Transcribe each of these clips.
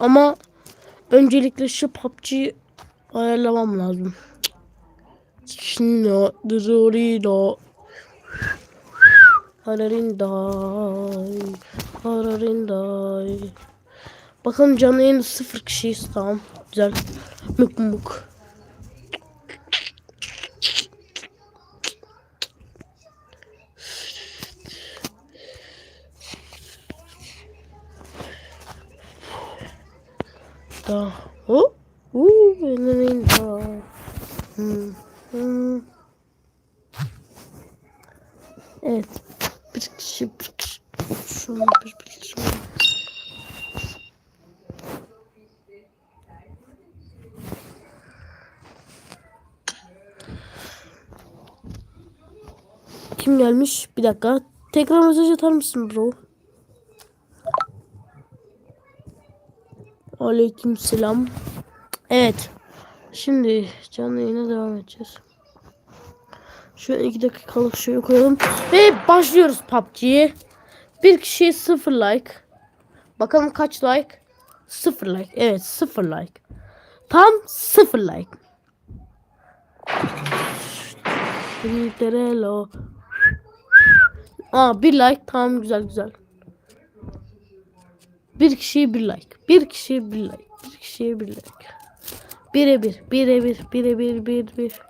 ama öncelikle şu PUBG'yi ayarlamam lazım. Şimdi Dorito Hararinday. Hararinday. Bakalım canlı yayında sıfır kişiyiz tamam. Güzel. Mük mük da o uuu benim da Hmm, hmm. Evet. Bir kişi, bir kişi. Şunu bir, bir kişi. Kim gelmiş? Bir dakika. Tekrar mesaj atar mısın bro? Aleyküm selam. Evet. Şimdi canlı yayına devam edeceğiz. Şu iki dakikalık şöyle koyalım. Ve başlıyoruz PUBG'ye. Bir kişiye sıfır like. Bakalım kaç like? Sıfır like. Evet sıfır like. Tam sıfır like. Aa bir like tamam güzel güzel. Bir kişiye bir like. Bir kişiye bir like. Bir kişiye bir like. Bire bir. Bire bir. Bire bir. Bir bir.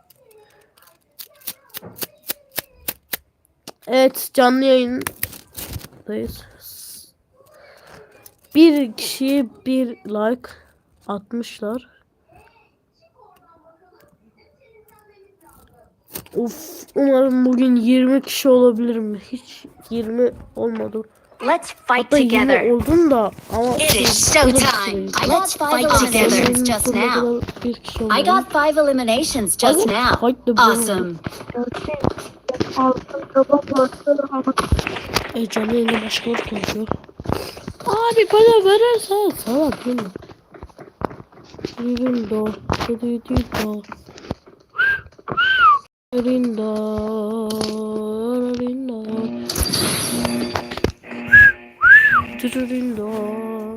Evet canlı yayındayız. Bir kişiye bir like atmışlar. Of umarım bugün 20 kişi olabilir mi? Hiç 20 olmadı. Let's fight Hatta 20 together. oldum da ama It is bir showtime. şey. I got five eliminations just now. I got five eliminations just now. Awesome. E canlı yayında başkaları konuşuyor. Abi bana verirsen sana değil Rindo, Rindo, Rindo, Rindo, Rindo.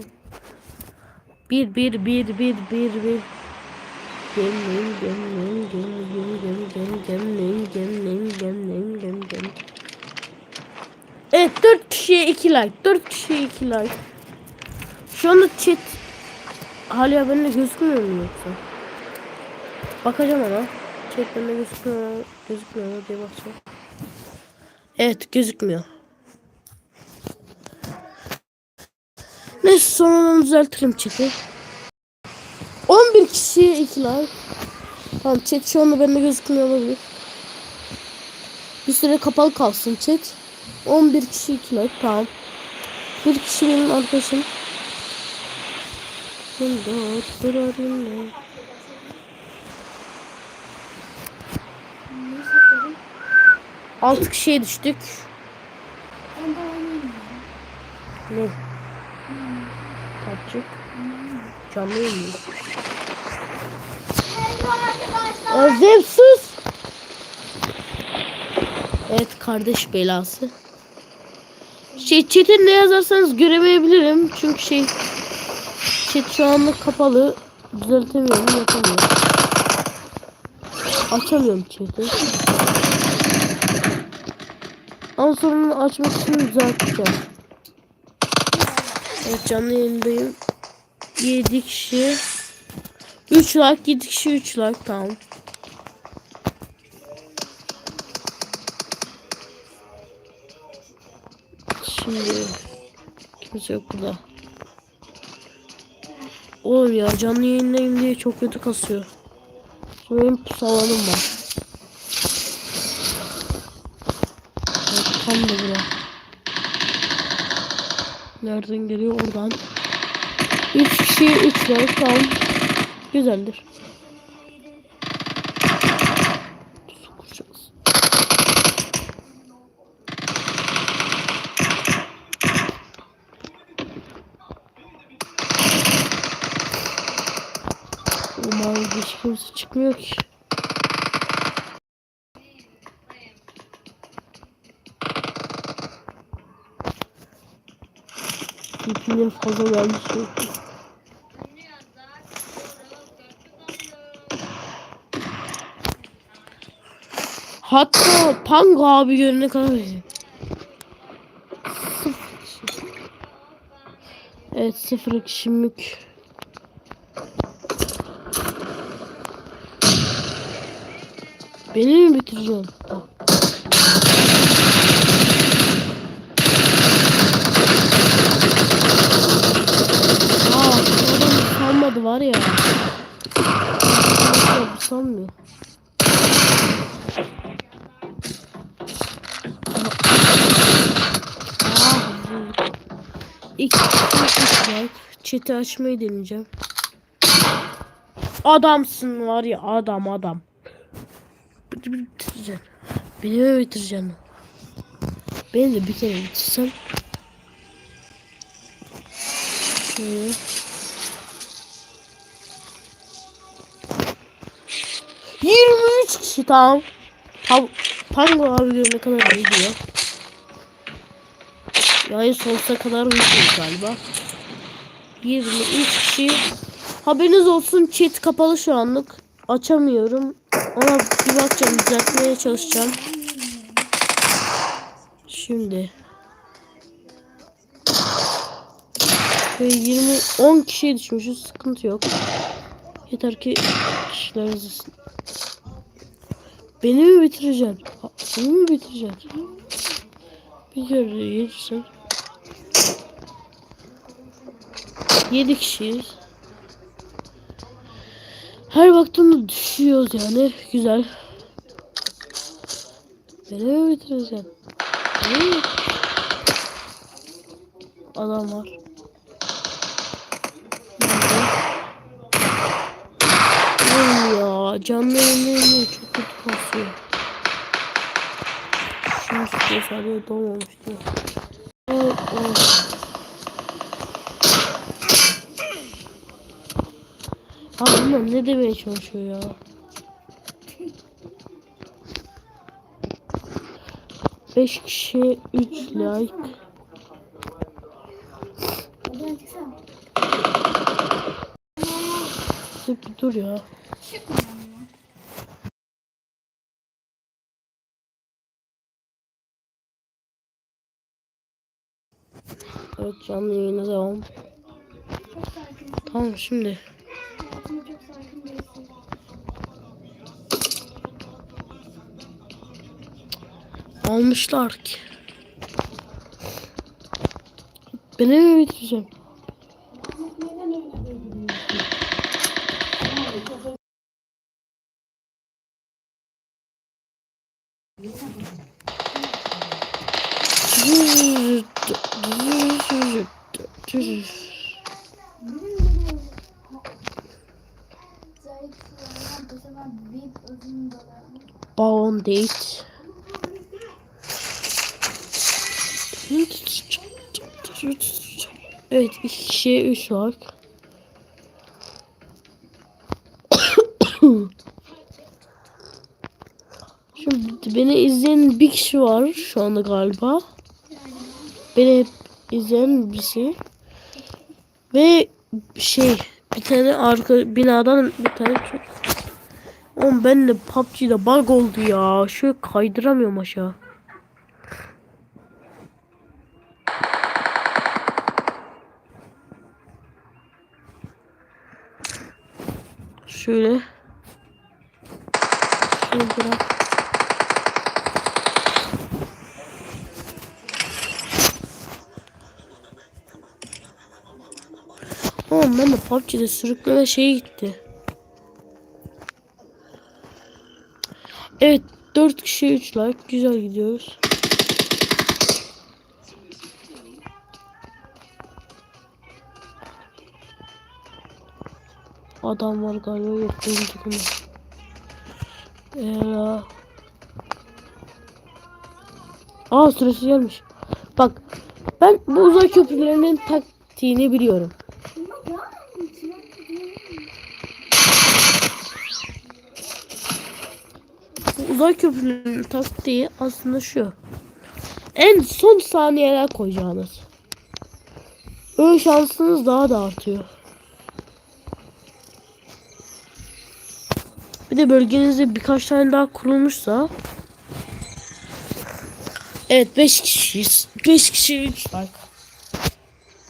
Neyse sonradan düzeltirim chat'i. 11 kişiye 2 like. Tamam chat şu anda bende gözükmüyor olabilir. Bir süre kapalı kalsın chat. 11 kişi 2 like tamam. Bir kişi benim arkadaşım. Altı kişiye düştük. Ne? Canlı yayın. Özlem sus. Evet kardeş belası. Şey chat'e ne yazarsanız göremeyebilirim. Çünkü şey chat şu anlık kapalı. Düzeltemiyorum yapamıyorum. Açamıyorum chat'i. Ama sonra açmak için düzelteceğim. Evet canlı yayındayım. 7 kişi. 3 like 7 kişi 3 like tamam. Şimdi kimse yok burada. Oğlum ya canlı yayındayım diye çok kötü kasıyor. Şimdi benim pusalanım var. Tam da bura. Nereden geliyor oradan. 3 kişi 3 var tamam. Güzeldir. Umarım hiç kimse çıkmıyor ki. Yine fazla geldi. Hatta Pango abi görene kadar Evet sıfır kişimlik. Beni mi bitireceksin? Tamam. Var ya. Sanmıyor. İlk like. Chat'i açmayı deneyeceğim. Adamsın var ya adam adam. Bitireceksin? Beni mi bitireceksin? Beni de bir kere bitirsen. Şöyle. Yirmi üç kişi tamam. Pa Pango abi görene kadar video. Yani sonsuza kadar video galiba. 23 kişi. Haberiniz olsun chat kapalı şu anlık. Açamıyorum. Ona bir bakacağım düzeltmeye çalışacağım. Şimdi. Ve 20 10 kişiye düşmüşüz. Sıkıntı yok. Yeter ki kişiler izlesin. Beni mi bitireceksin? Beni mi bitireceksin? Bir kere gelirsin. 7 kişiyiz. Her baktığımda düşüyoruz yani. Güzel. Beni mi bitireceksin? Adam var. Oğlum ya canlı yayınlarını çok kötü kasıyor. Sadece doğmamıştı. Oh, oh. Abi bunlar ne demeye çalışıyor ya? Beş kişi, üç like. Dur ya. Evet canlı yayına devam. Tamam şimdi. Almışlar ki. Beni mi bitireceğim? Bound date. Evet iki kişiye üç var. Şimdi beni izleyen bir kişi var şu anda galiba. Beni hep izleyen birisi. Ve şey bir tane arka binadan bir tane çok Oğlum ben de PUBG'de bug oldu ya. Şöyle kaydıramıyorum aşağı. Şöyle. Şöyle bırak. Oğlum ben de PUBG'de sürükleme şeyi gitti. Evet 4 kişi 3 like güzel gidiyoruz. Adam var galiba yok benim takımda. Eee. Aa süresi gelmiş. Bak ben bu uzay köprülerinin taktiğini biliyorum. Uzay köprülerinin taktiği aslında şu. En son saniyeler koyacağınız. Öyle şansınız daha da artıyor. Bir de bölgenizde birkaç tane daha kurulmuşsa Evet 5 kişiyiz. 5 kişi 3 like.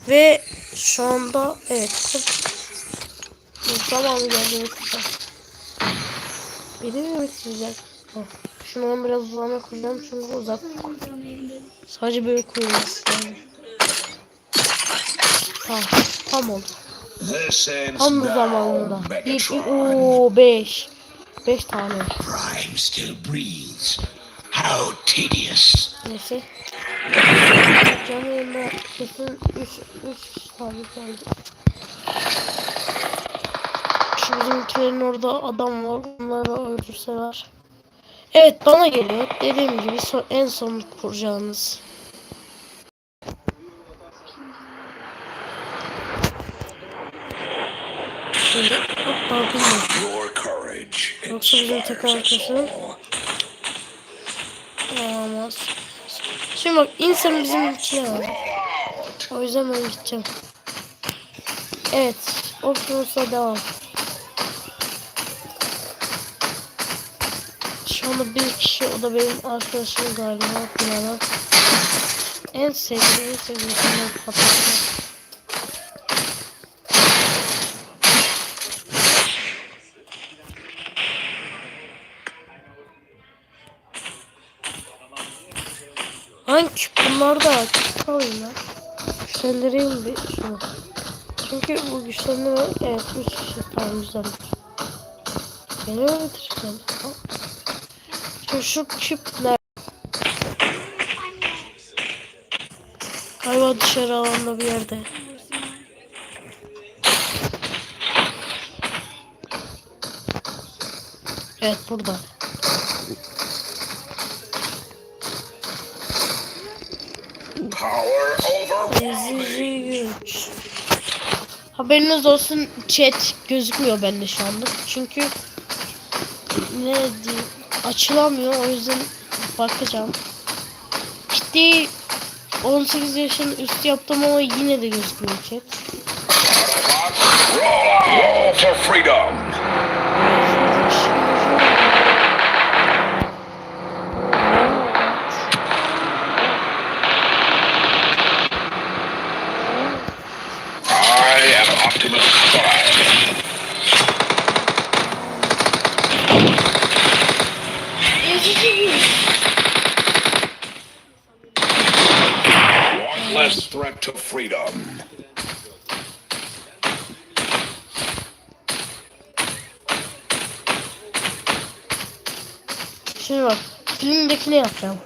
Ve şu anda evet. Tamam geldi. Biri mi bekleyecek? Ben biraz uzağına koyacağım çünkü uzak. Sadece böyle koyuyoruz yani. Tamam. Tam oldu. Tam now, zamanında. 1, 2, Megatron. ooo 5. 5 tane. Prime still breathes. How tedious. Neyse. Canlı yayında kesin 3 3 tane geldi. Şu bizimkilerin orada adam var. Onları öldürseler. Evet bana geliyor. Dediğim gibi so- en son kuracağınız. Bilmiyorum. Your courage Yoksa bizim arkadaşı. all. Olmaz. Şimdi bak insan bizim içine var. O yüzden ben gideceğim. Evet. Optimus'a devam. Anda bir kişi o da benim arkadaşım galiba. Binada. En sevdiğim, en sevdiğim patlatmak. Hangi bunlar da küçük alayım ben. Güçlendireyim bir şunu. Çünkü bu güçlendirme evet 3 kişi tamam güzel. Beni öldüreceğim. Şu, şu çip nerede? Galiba dışarı alanda bir yerde. Evet burada. Ezici güç. Haberiniz olsun chat gözükmüyor bende şu anda. Çünkü ne diyeyim açılamıyor o yüzden bakacağım. Ciddi 18 yaşın üstü yaptım ama yine de gözükmüyor chat. I am Optimus Prime. Ezici güç. One less threat to freedom. Şimdi bak filmdekini yapacağım.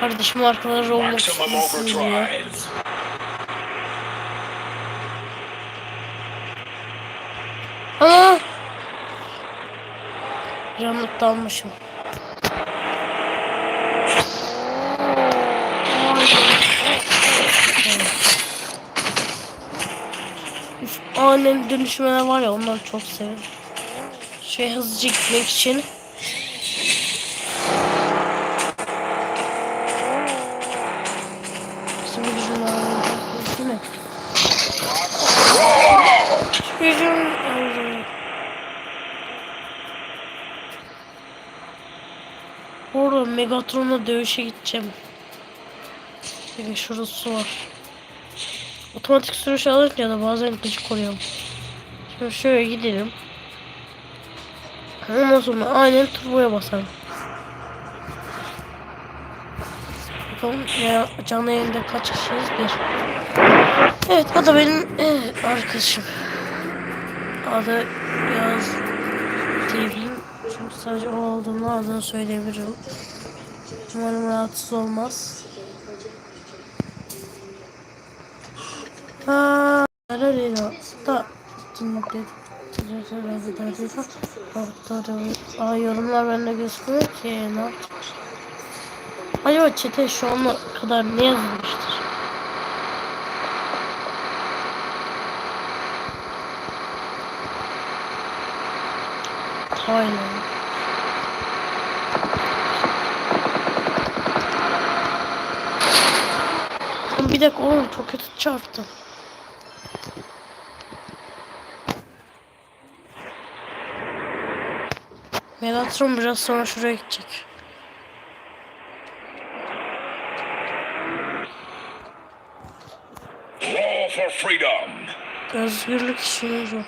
Kardeşim arkada Roblox izliyor. overdrive. Ama Üf, Ani dönüşmeler var ya onları çok seviyorum. Şey hızlıca gitmek için. Megatron'la dövüşe gideceğim. Bir şurası var. Otomatik sürüş alırken da bazen gıcık oluyorum. Şimdi şöyle gidelim. Ondan sonra aynen turboya basalım. Bakalım ya canlı yayında kaç kişiyiz? Bir. Evet o da benim eh, arkadaşım. Adı Yaz diyebilirim. Çünkü sadece o olduğunu adını söyleyebilirim. Umarım rahatsız olmaz. Ha, da Aa yorumlar bende gözükmüyor ki ne? Acaba çete şu ana kadar ne yazılmıştır? Aynen. Bir dakika oğlum çok kötü çarptım. Megatron biraz sonra şuraya gidecek. War for freedom. Özgürlük için yok.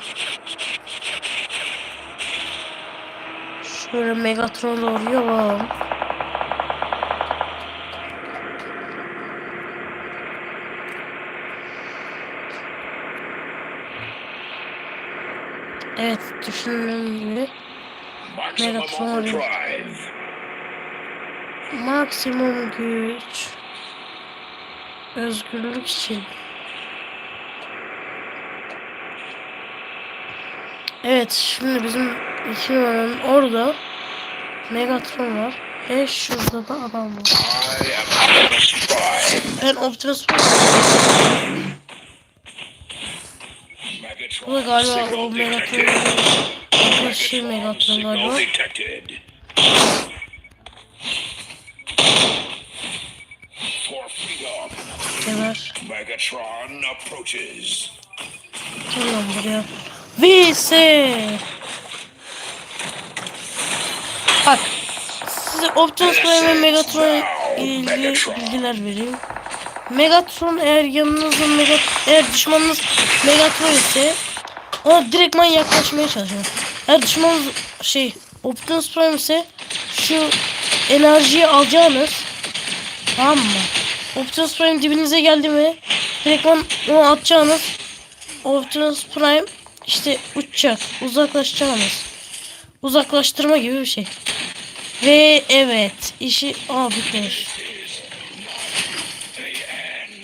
Şöyle Megatron doğru. Megatron. overdrive. maksimum güç özgürlük için Evet şimdi bizim iki numaranın orada Megatron var ve şurada da adam var. Ben Optimus Prime. Bu da galiba o Megatron. Bu şey Megatron galiba. Geber. Megatron approaches. Lan buraya. VS. Bak. Size Optimus Prime ve Megatron ilgili bilgiler vereyim. Megatron eğer yanınızda Megat eğer düşmanınız Megatron ise ona direktman yaklaşmaya çalışın. Eğer düşmanınız şey Optimus Prime ise şu enerjiyi alacağınız tamam mı? Optimus Prime dibinize geldi mi direktman onu atacağınız Optimus Prime işte uçacak uzaklaşacağınız uzaklaştırma gibi bir şey. Ve evet işi aa bitmiş.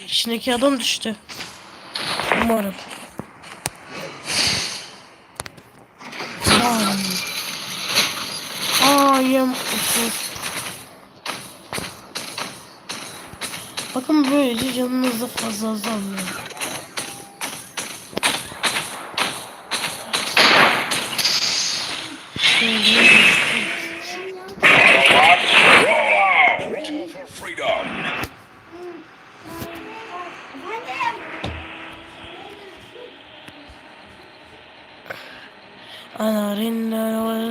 İçindeki adam düştü. Umarım. Ay. I am Optimus. Bakın böylece canınız da fazla azalmıyor.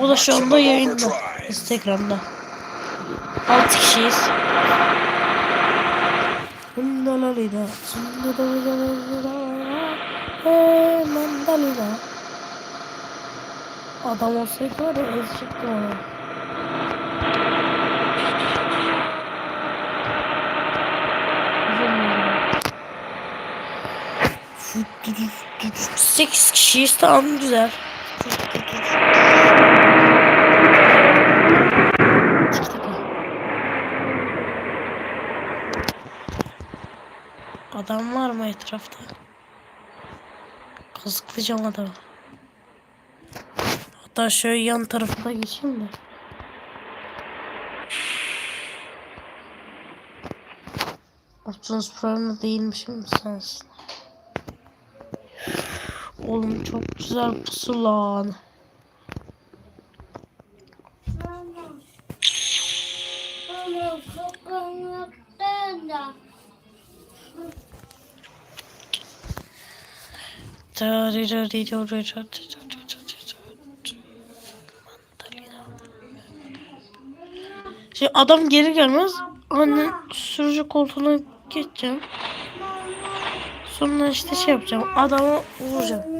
O da şu anda yayında. Instagram'da. 6 kişiyiz. Mandalina. Mandalina. Adam olsaydı var ya ezecektim onu. Sekiz kişiyiz tamam güzel. Adam var mı etrafta? Kazıklayacağım adamı. Hatta şöyle yan tarafına geçeyim de. Optimus Prime'da değilmişim sensin. Oğlum çok güzel pusu Şimdi adam geri gelmez. Anne sürücü koltuğuna geçeceğim. Sonra işte şey yapacağım. Adamı vuracağım.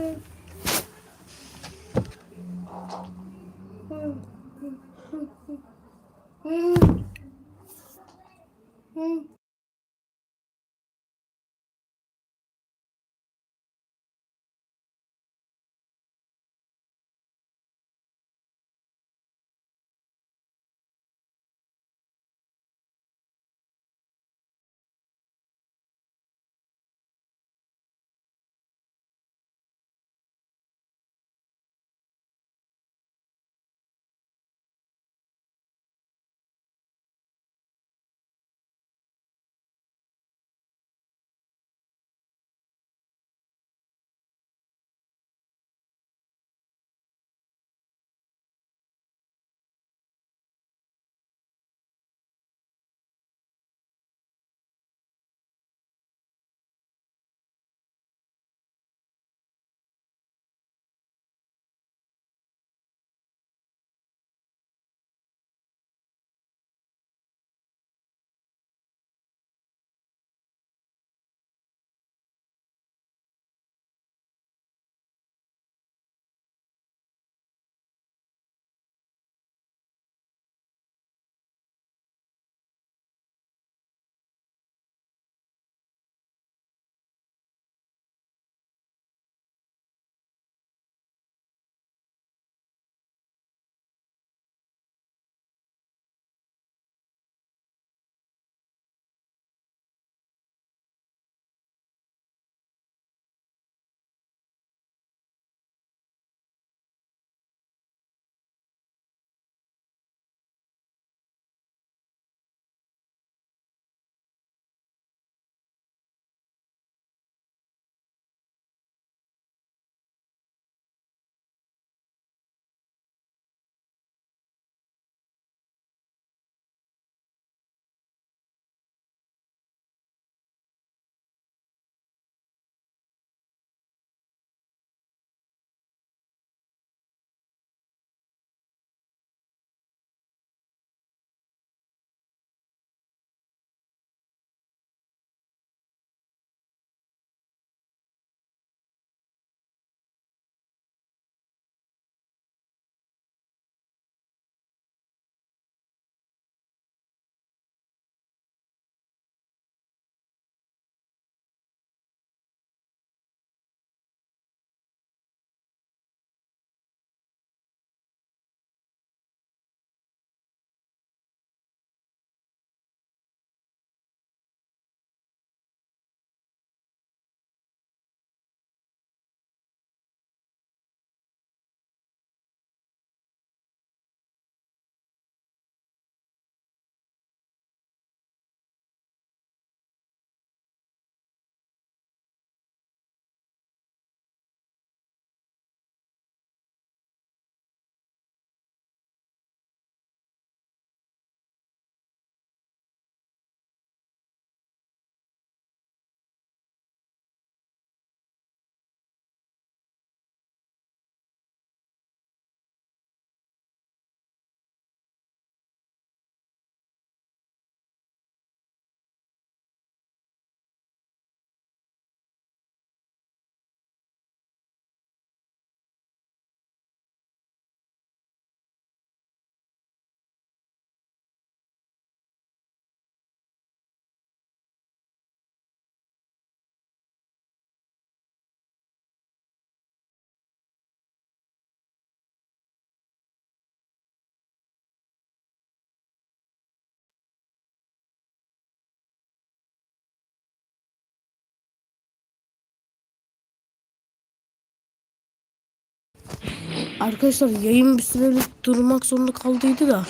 Arkadaşlar yayın bir sürelik durmak zorunda kaldıydı da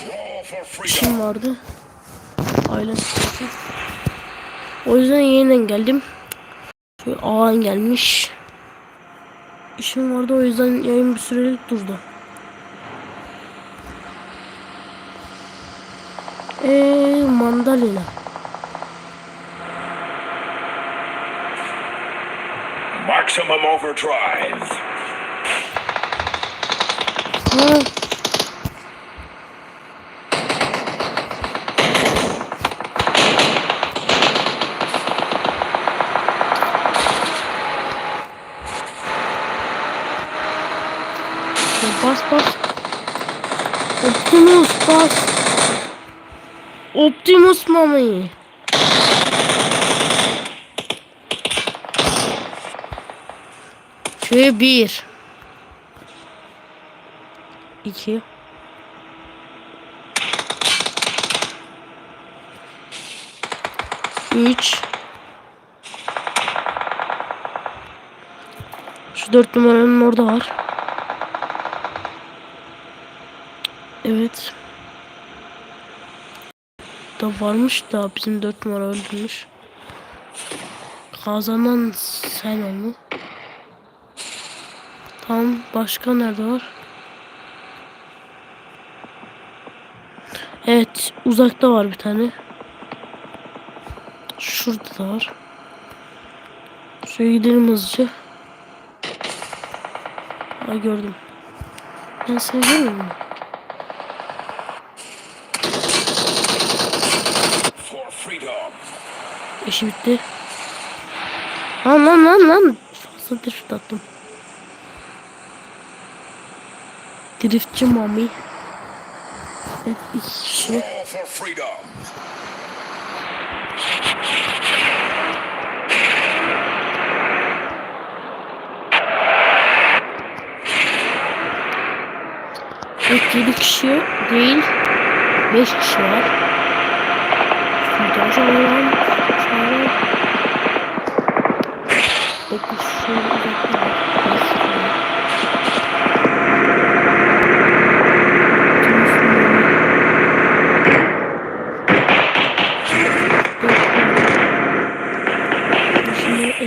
işim vardı. Aile sıkıntı. O yüzden yeniden geldim. Ağan gelmiş. İşim vardı o yüzden yayın bir sürelik durdu. Eee mandalina. Maximum overdrive. Ya Bas bas. Optimus bas. Optimus mami. Şöyle bir. İki. Üç. Şu dört numaranın orada var. Evet. Da varmış da bizim dört numara öldürmüş. Kazanan sen onu. Tamam başka nerede var? Evet uzakta var bir tane. Şurada da var. Şöyle gidelim hızlıca. Aa gördüm. Ben seni görmüyor muyum? İşi bitti. Lan lan lan lan. Fazla drift attım. Driftçi mami. Evet iki kişi. All for freedom. Evet 7 kişi değil. 5 kişi var. Şurada şöyle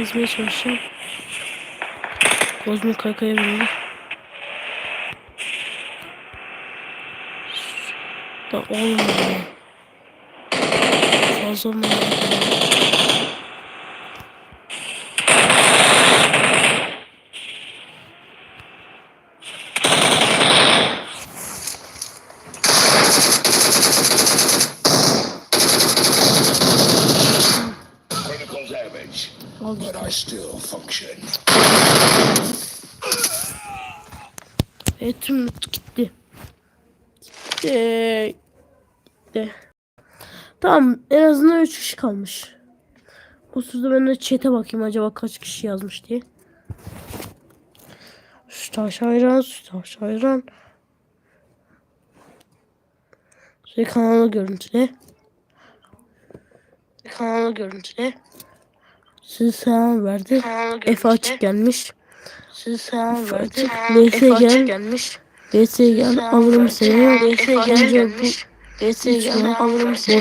çalışacağım. Kozmik kaykaya bindi. Da olmuyor. Fazla mı? Gitti. Gitti. Gitti. Tamam en azından 3 kişi kalmış. O sırada ben de chat'e bakayım acaba kaç kişi yazmış diye. Sütaş hayran, sütaş hayran. Şey kanalı görüntüle. Kanalı görüntüle. Sizi selam verdi. Efe açık gelmiş. Sizi selam verdi. Neyse gel. gelmiş. Gel alırım seni. Neyse gel bu. Neyse gel alırım seni.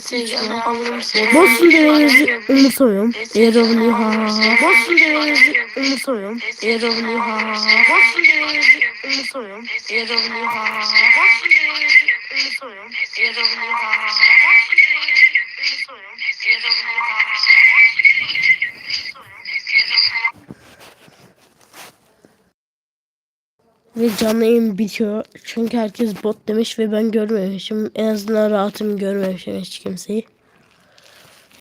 Seni. Boston demenizi umursamıyorum. Eğer abone ha. Boston demenizi umursamıyorum. Eğer abone ha. Boston demenizi umursamıyorum. Eğer abone ha. Boston demenizi umursamıyorum. Eğer abone ha ha ha. Boston demenizi umursamıyorum. Eğer abone ha ha ha. Boston Ve canlı bitiyor. Çünkü herkes bot demiş ve ben görmemişim. En azından rahatım görmemişim hiç kimseyi.